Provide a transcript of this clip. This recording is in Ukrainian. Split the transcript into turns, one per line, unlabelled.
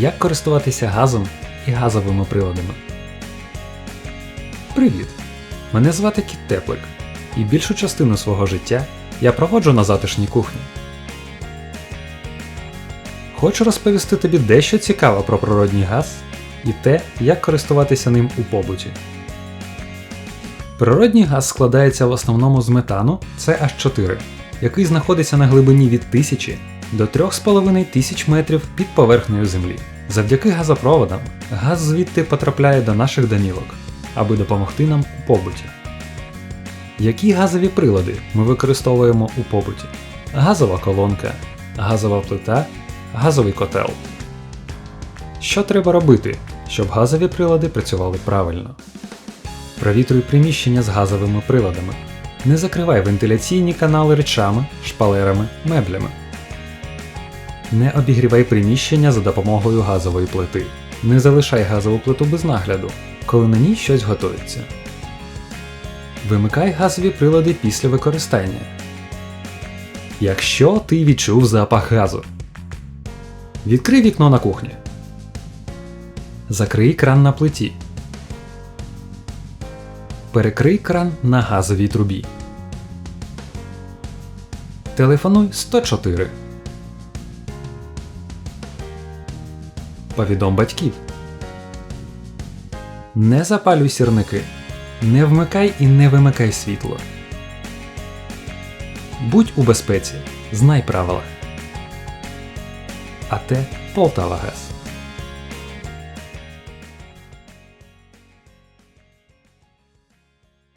Як користуватися газом і газовими приладами? Привіт! Мене звати Кіт Теплик, і більшу частину свого життя я проводжу на затишній кухні. Хочу розповісти тобі дещо цікаве про природній газ і те, як користуватися ним у побуті. Природній газ складається в основному з метану CH4, який знаходиться на глибині від 1000 до 3,5 тисяч метрів під поверхнею землі. Завдяки газопроводам газ звідти потрапляє до наших домівок, аби допомогти нам у побуті. Які газові прилади ми використовуємо у побуті? Газова колонка, газова плита, газовий котел. Що треба робити, щоб газові прилади працювали правильно? Провітруй приміщення з газовими приладами. Не закривай вентиляційні канали речами, шпалерами, меблями. Не обігрівай приміщення за допомогою газової плити. Не залишай газову плиту без нагляду, коли на ній щось готується. Вимикай газові прилади після використання. Якщо ти відчув запах газу. Відкрий вікно на кухні. Закрий кран на плиті. Перекрий кран на газовій трубі. Телефонуй 104. Повідом батьків. Не запалюй сірники. Не вмикай і не вимикай світло. Будь у безпеці. Знай правила. А те Полтава Газ.